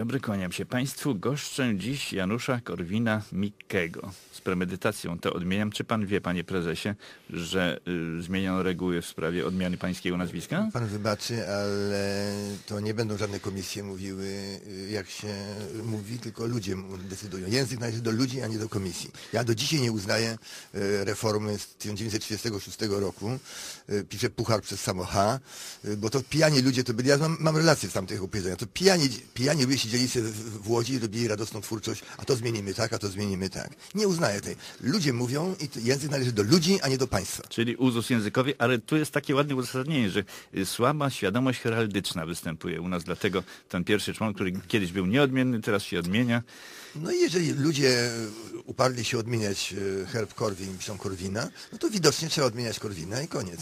dobry, kłaniam się Państwu. Goszczę dziś Janusza Korwina-Mikkego. Z premedytacją to odmieniam. Czy Pan wie, Panie Prezesie, że y, zmieniono reguły w sprawie odmiany Pańskiego nazwiska? Pan wybaczy, ale to nie będą żadne komisje mówiły, y, jak się mówi, tylko ludzie decydują. Język należy do ludzi, a nie do komisji. Ja do dzisiaj nie uznaję y, reformy z 1936 roku. Y, Piszę puchar przez samo H, bo to pijani ludzie to byli, ja mam, mam relacje z tamtych opowiedzenia, to pijani, pijani ludzie siedzieli sobie w, Łodzi i robili radosną twórczość, a to zmienimy tak, a to zmienimy tak. Nie uznaję tej. Ludzie mówią i język należy do ludzi, a nie do państwa. Czyli uzus językowy, ale tu jest takie ładne uzasadnienie, że y, słaba świadomość heraldyczna występuje u nas, dlatego ten pierwszy człon, który kiedyś był nieodmienny, teraz się odmienia. No i jeżeli ludzie uparli się odmieniać e, herb Korwin, piszą Korwina, no to widocznie trzeba odmieniać Korwina i koniec.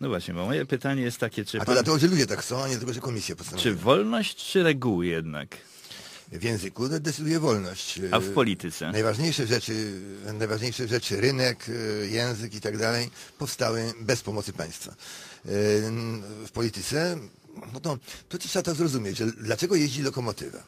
No właśnie, bo moje pytanie jest takie, czy, A to pan, dlatego, że ludzie tak chcą, a nie tylko, że komisja czy postanowiła. wolność, czy reguły jednak? W języku decyduje wolność. A w polityce? Najważniejsze rzeczy, najważniejsze rzeczy, rynek, e, język i tak dalej, powstały bez pomocy państwa. E, W polityce, no to, to trzeba to zrozumieć, że dlaczego jeździ lokomotywa?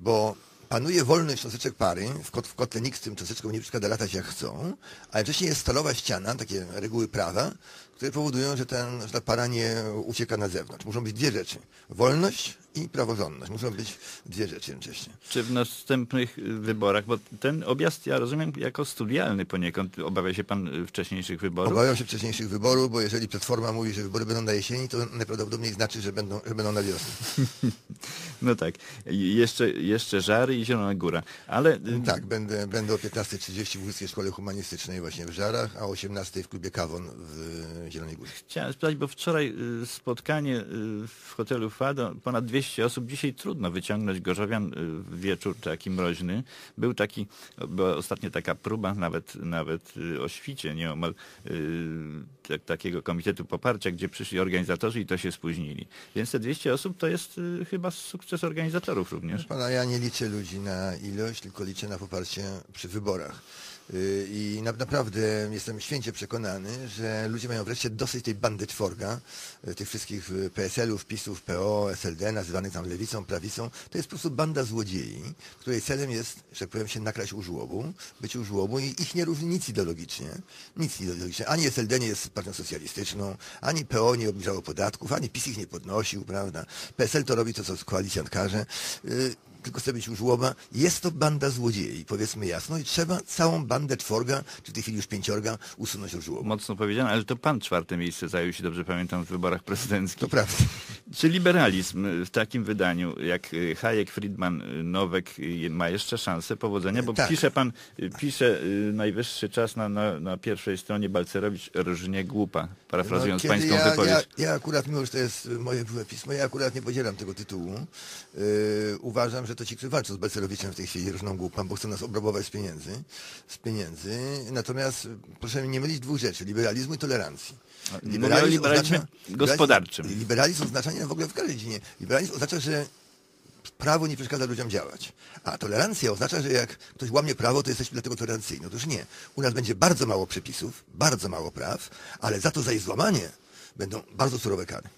Bo panuje wolność cząsteczek pary, w, kot, w kotle nikt z tym cząsteczką nie przeszkadza latać jak chcą, a jednocześnie jest stalowa ściana, takie reguły prawa, które powodują, że, ten, że ta para nie ucieka na zewnątrz. Muszą być dwie rzeczy. Wolność i praworządność. Muszą być dwie rzeczy jednocześnie. Czy w następnych wyborach, bo ten objazd ja rozumiem jako studialny poniekąd, obawia się pan wcześniejszych wyborów? Obawiam się wcześniejszych wyborów, bo jeżeli Platforma mówi, że wybory będą na jesieni, to najprawdopodobniej znaczy, że będą, że będą na wiosnę. No tak. Jeszcze, jeszcze Żary i Zielona Góra. Ale y, Tak, będę, będę o 15.30 w Łódzkiej Szkole Humanistycznej właśnie w Żarach, a o 18.00 w klubie Kawon w Zielonej Górze. chciałem spytać, bo wczoraj y, spotkanie y, w hotelu Fado, ponad 200 osób, dzisiaj trudno wyciągnąć Gorzowian y, w wieczór taki mroźny. Był taki, była ostatnio taka próba, nawet, nawet o świcie nieomal, tak, takiego komitetu poparcia, gdzie przyszli organizatorzy i to się spóźnili. Więc te 200 osób to jest chyba sukces organizatorów również. Pana, ja nie liczę ludzi na ilość, tylko liczę na poparcie przy wyborach. Yy, I na, naprawdę jestem święcie przekonany, że ludzie mają wreszcie dosyć tej bandy czworga, yy, tych wszystkich yy, PSL-ów, PiSów, PO, SLD, nazywanych tam lewicą, prawicą. To jest po prostu banda złodziei, której celem jest, że tak powiem, się nakraść u żłobu, być u żłobu i ich nie różni nic ideologicznie. Nic ideologicznie. Ani SLD nie jest partią socjalistyczną, ani PO nie obniżało podatków, ani PiS ich nie podnosił, prawda. PSL to robi to, co koalicjant każe. Tylko być u żłoba. Jest to banda złodziei, powiedzmy jasno, i trzeba całą bandę czworga, czy w tej chwili już pięciorga, usunąć od żłoba. Mocno powiedziane, ale to pan czwarte miejsce zajął, jeśli dobrze pamiętam, w wyborach prezydenckich. To prawda. Czy liberalizm w takim wydaniu, jak y, Hayek, Friedman, y, Nowek, y, ma jeszcze szansę powodzenia? Bo Tak. pisze pan, pisze najwyższy czas na, na, na pierwszej stronie Balcerowicz różnie głupa, parafrazując No, pańską ja, wypowiedź. Ja, ja akurat, mimo że to jest moje pismo, ja akurat nie podzielam tego tytułu. Yy, uważam, że to ci, którzy walczą z Balcerowiczem w tej chwili różną głupą, bo chcą nas obrabować z pieniędzy. Z pieniędzy. Natomiast proszę nie mylić dwóch rzeczy, liberalizmu i tolerancji. Mówię o liberalizmie gospodarczym. Liberalizm, liberalizm oznacza nie w ogóle w każdej dziedzinie. Liberalizm oznacza, że prawo nie przeszkadza ludziom działać. A tolerancja oznacza, że jak ktoś łamie prawo, to jesteśmy dlatego tolerancyjni. Otóż nie. U nas będzie bardzo mało przepisów, bardzo mało praw, ale za to za ich złamanie będą bardzo surowe kary.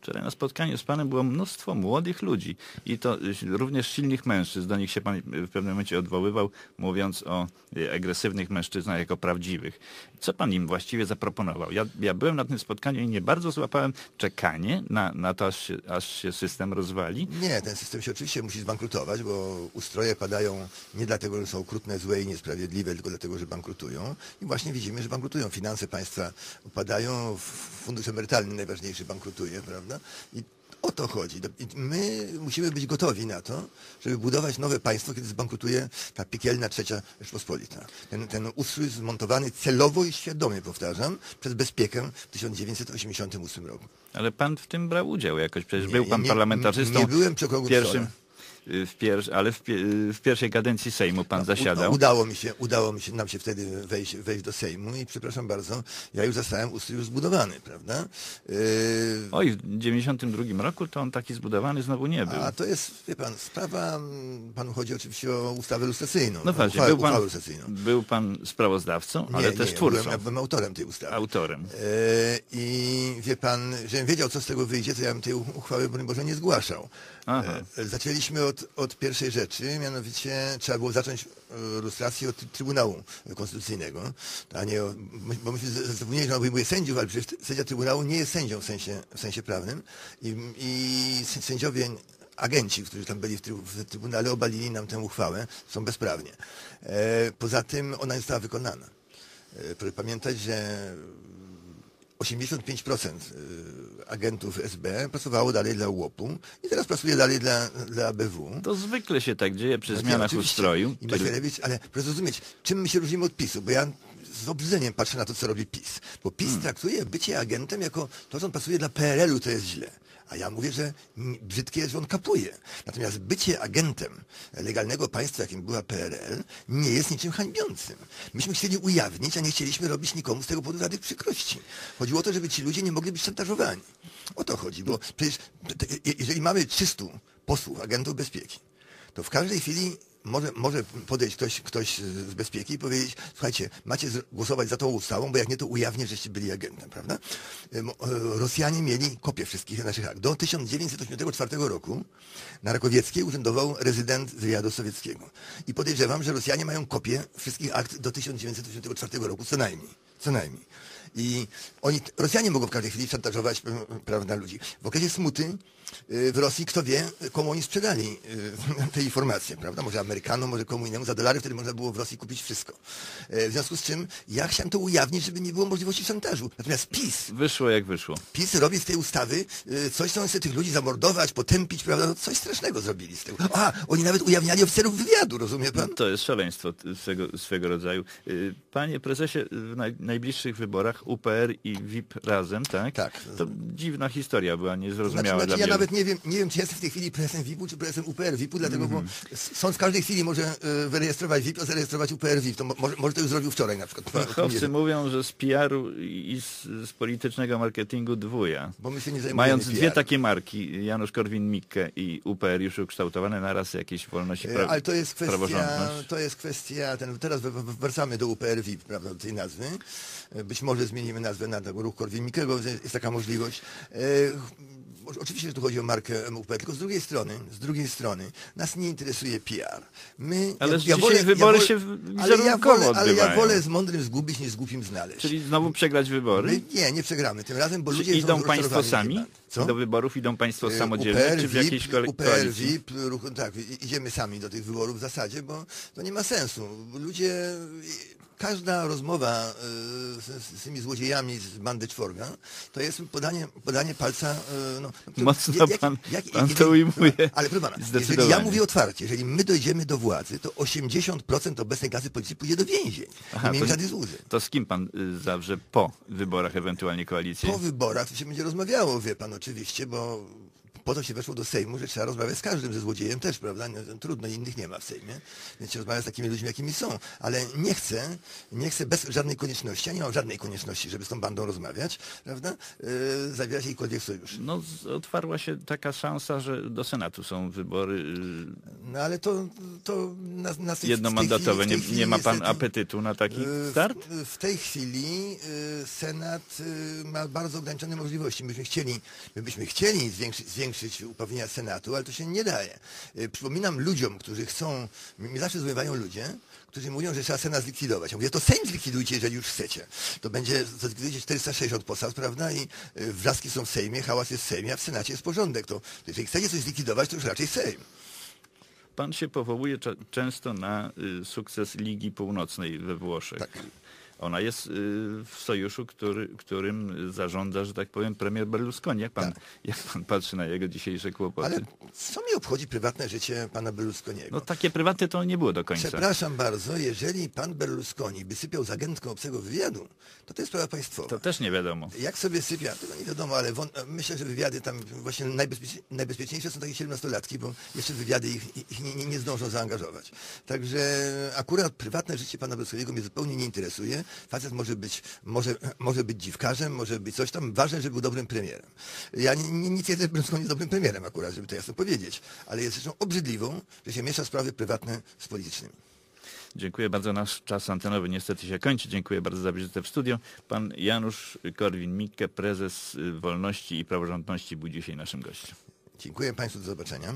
Wczoraj na spotkaniu z panem było mnóstwo młodych ludzi i to również silnych mężczyzn. Do nich się pan y, w pewnym momencie odwoływał, mówiąc o y, agresywnych mężczyznach jako prawdziwych. Co pan im właściwie zaproponował? Ja, ja byłem na tym spotkaniu i nie bardzo złapałem czekanie na, na to, aż się, aż się system rozwali. Nie, ten system się oczywiście musi zbankrutować, bo ustroje padają nie dlatego, że są okrutne, złe i niesprawiedliwe, tylko dlatego, że bankrutują. I właśnie widzimy, że bankrutują. Finanse państwa upadają, fundusz emerytalny najważniejszy bankrutuje, prawda? I o to chodzi. My musimy być gotowi na to, żeby budować nowe państwo, kiedy zbankrutuje ta piekielna trzecia Rzeczpospolita. Ten, ten ustrój zmontowany celowo i świadomie, powtarzam, przez bezpiekę w 1988 roku. Ale pan w tym brał udział jakoś. Przecież Nie, był pan nie- parlamentarzystą. nie byłem przy pierwszym, stole. W pier, ale w, pie- w pierwszej kadencji Sejmu pan zasiadał. U, udało mi się, udało mi się nam się wtedy wejść, wejść do Sejmu i przepraszam bardzo, ja już zostałem ustrój już zbudowany, prawda? Yy, Oj, w 92 roku to on taki zbudowany znowu nie był. a to jest, wie pan, sprawa, panu chodzi oczywiście o ustawę lustracyjną. No właśnie, uchwałę, był pan, lustracyjną. był pan sprawozdawcą, Nie, ale nie, też twórcą, byłem, ja byłem autorem tej ustawy. autorem. E, I wie pan, żebym wiedział, co z tego wyjdzie, to ja bym tej uchwały, broń Boże, nie zgłaszał. Aha. E, Zaczęliśmy od, od pierwszej rzeczy, mianowicie trzeba było zacząć e, lustrację od Trybunału Konstytucyjnego, a nie, o- bo myśmy zapomnieli, że on obejmuje sędziów, ale przecież sędzia Trybunału nie jest sędzią w sensie, w sensie prawnym i, i sędziowie, agenci, którzy tam byli w, trybu, w Trybunale, obalili nam tę uchwałę, są bezprawnie. E, Poza tym ona została wykonana. Proszę pamiętać, że 85% y, agentów SB pracowało dalej dla UOP-u i teraz pracuje dalej dla, dla ABW. To zwykle się tak dzieje przy No nie, zmianach oczywiście. ustroju. I który- ale proszę zrozumieć, czym my się różnimy od PiSu, bo ja z obrzydzeniem patrzę na to, co robi PiS. Bo PiS Hmm. traktuje bycie agentem jako to, że on pracuje dla PRL-u, to jest źle. A ja mówię, że brzydkie jest, że on kapuje. Natomiast bycie agentem legalnego państwa, jakim była PRL, nie jest niczym hańbiącym. Myśmy chcieli ujawnić, a nie chcieliśmy robić nikomu z tego powodu żadnych przykrości. Chodziło o to, żeby ci ludzie nie mogli być szantażowani. O to chodzi, bo przecież jeżeli mamy 300 posłów, agentów bezpieki, to w każdej chwili może, może podejść ktoś, ktoś z bezpieki i powiedzieć, słuchajcie, macie głosować za tą ustawą, bo jak nie, to ujawnię, żeście byli agentem, prawda? Ym, e, Rosjanie mieli kopię wszystkich naszych akt. Do 1984 roku na Rakowieckiej urzędował rezydent wywiadu sowieckiego. I podejrzewam, że Rosjanie mają kopię wszystkich akt do 1984 roku, co najmniej. Co najmniej. I oni, Rosjanie mogą w każdej chwili szantażować prawda, ludzi. W okresie smuty w Rosji, kto wie, komu oni sprzedali y, te informacje, prawda? Może Amerykanom, może komu innemu. Za dolary wtedy można było w Rosji kupić wszystko. E, W związku z czym ja chciałem to ujawnić, żeby nie było możliwości szantażu. Natomiast PiS, Wyszło jak wyszło. PiS robi z tej ustawy y, coś, co on chce tych ludzi zamordować, potępić, prawda? No, coś strasznego zrobili z tego. A, oni nawet ujawniali oficerów wywiadu, rozumie pan? To jest szaleństwo swego, swego rodzaju. Y, Panie prezesie, w naj, najbliższych wyborach UPR i VIP razem, tak? Tak. To dziwna historia była, Znaczy, niezrozumiała znaczy dla ja wielu. Nawet nie wiem, nie wiem, czy jestem w tej chwili prezesem VIP-u, czy prezesem UPR VIP-u, dlatego, Mhm. bo s- sąd w każdej chwili może y, wyrejestrować VIP, a zarejestrować UPR VIP. To mo- może, może to już zrobił wczoraj na przykład. Fachowcy mówią, że z PR-u i z, z politycznego marketingu dwuja. Bo my się nie zajmujemy Mając PR. dwie takie marki, Janusz Korwin-Mikke i UPR już ukształtowane naraz jakieś wolności E, pra- Ale to jest kwestia, to jest kwestia, ten, teraz w- w- wracamy do UPR VIP, prawda, do tej nazwy. E, Być może zmienimy nazwę na ruch Korwin-Mikkego, jest jest taka możliwość. E, Oczywiście, że tu chodzi o markę MUP, tylko z drugiej strony, z drugiej strony, nas nie interesuje PR. My, Ale dzisiaj wybory się w- ale ja, wolę, ale ja wolę z mądrym zgubić, niż z głupim znaleźć. Czyli znowu przegrać wybory? My, nie, nie przegramy tym razem, bo Czy ludzie są idą państwo rozczarowani sami? Do wyborów idą państwo E, samodzielnie, UPR, czy w jakiejś UPR? VIP, ruch, tak, idziemy sami do tych wyborów w zasadzie, bo to nie ma sensu. Ludzie, każda rozmowa e, z, z tymi złodziejami z bandy czworga, to jest podanie, podanie palca. e, No, to- Mocno pan- pan to ujmuje. Ale proszę pana, jeżeli ja mówię otwarcie, jeżeli my dojdziemy do władzy, to 80% obecnej klasy politycznej pójdzie do więzień. Aha, nie to- żadnych złudzeń. To z kim pan y, zawrze po wyborach ewentualnie koalicję? Po wyborach to się będzie rozmawiało, wie pan, oczywiście, bo po to się weszło do Sejmu, że trzeba rozmawiać z każdym, ze złodziejem też, prawda? No, Trudno, innych nie ma w Sejmie, więc się rozmawia z takimi ludźmi, jakimi są. Ale nie chcę, nie chcę bez żadnej konieczności, a nie mam żadnej konieczności, żeby z tą bandą rozmawiać, prawda? Yy, zawierać jakikolwiek sojusz. No, otwarła się taka szansa, że do Senatu są wybory y, No ale to, to na, na tej- jednomandatowe. chwili- Nie, nie ma pan niestety- apetytu na taki Y, start? W, w tej chwili y, Senat ma bardzo ograniczone możliwości. Myśmy chcieli, my byśmy chcieli zwiększyć, zwiększyć uprawnienia Senatu, ale to się nie daje. Y, Przypominam ludziom, którzy chcą, mnie zawsze zbywają ludzie, którzy mówią, że trzeba Senat zlikwidować. Ja mówię, to Sejm zlikwidujcie, jeżeli już chcecie. To będzie, to zlikwidujecie 460 posad, prawda? I y, wrzaski są w Sejmie, hałas jest w Sejmie, a w Senacie jest porządek. To, to jeżeli chcecie coś zlikwidować, to już raczej Sejm. Pan się powołuje często na y, sukces Ligi Północnej we Włoszech. Tak. Ona jest y, w sojuszu, który, którym zarządza, że tak powiem, premier Berlusconi. Jak pan, Tak. jak pan patrzy na jego dzisiejsze kłopoty? Ale co mi obchodzi prywatne życie pana Berlusconiego? No takie prywatne to nie było do końca. Przepraszam bardzo, jeżeli pan Berlusconi by sypiał z agentką obcego wywiadu, to to jest sprawa państwowa. To też nie wiadomo. Jak sobie sypia, tego nie wiadomo, ale myślę, że wywiady tam właśnie najbezpieczniej, najbezpieczniejsze są takie 17-latki, bo jeszcze wywiady ich, ich nie, nie, nie zdążą zaangażować. Także akurat prywatne życie pana Berlusconiego mnie zupełnie nie interesuje. Facet może być, może, może być dziwkarzem, może być coś tam. Ważne, żeby był dobrym premierem. Ja nie, nie, nie twierdzę, że Berlusconi jest dobrym premierem akurat, żeby to jasno powiedzieć, ale jest rzeczą obrzydliwą, że się miesza sprawy prywatne z politycznymi. Dziękuję bardzo. Nasz czas antenowy niestety się kończy. Dziękuję bardzo za wizytę w studio. Pan Janusz Korwin-Mikke, prezes y, Wolności i Praworządności był dzisiaj naszym gościem. Dziękuję Państwu, do zobaczenia.